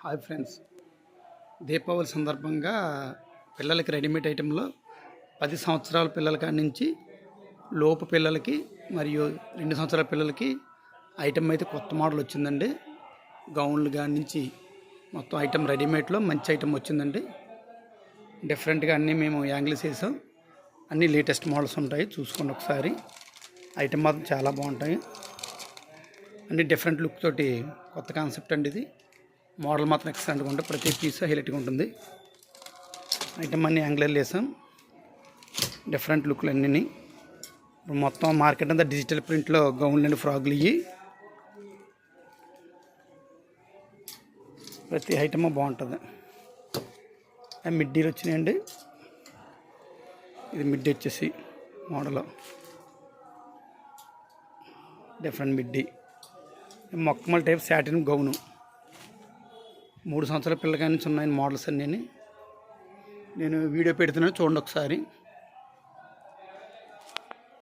Hi friends. Deepavali సందర్భంగా పిల్లలకి readymade ఐటెంలో పది సంవత్సరాల పిల్లల కాడి నుంచి లోపు పిల్లలకి మరియు రెండు సంవత్సరాల పిల్లలకి ఐటెం అయితే కొత్త మోడల్ వచ్చిందండి. గౌన్లు కాడి నుంచి మొత్తం ఐటెం రెడీమేడ్లో మంచి ఐటెం వచ్చిందండి. డిఫరెంట్గా అన్నీ మేము యాంగిల్స్ వేసాం. అన్నీ లేటెస్ట్ మోడల్స్ ఉంటాయి. చూసుకోండి ఒకసారి. ఐటెం మాత్రం చాలా బాగుంటాయి. అన్ని డిఫరెంట్ లుక్ తోటి కొత్త కాన్సెప్ట్ అండి ఇది. మోడల్ మాత్రం ఎక్సలెంట్గా ఉంటుంది. ప్రతి పీస్ హైలైట్గా ఉంటుంది. ఐటమ్ అన్ని యాంగ్లర్లు వేసాం. డిఫరెంట్ లుక్లు అన్నీ మొత్తం మార్కెట్ అంతా డిజిటల్ ప్రింట్లో గౌన్లు అండ్ ఫ్రాగులు ఇవి ప్రతి ఐటమ్ బాగుంటుంది. ఆ మిడ్డీలు వచ్చినాయండి. ఇది మిడ్డీ వచ్చేసి మోడల్. డిఫరెంట్ మిడ్డీ మొక్కమల్ టైప్ శాటిన్ గౌను మూడు సంవత్సరాల పిల్లకాయ నుంచి ఉన్నాయి మోడల్స్ అన్నీ నేను వీడియో పెడుతున్నాను చూడండి ఒకసారి.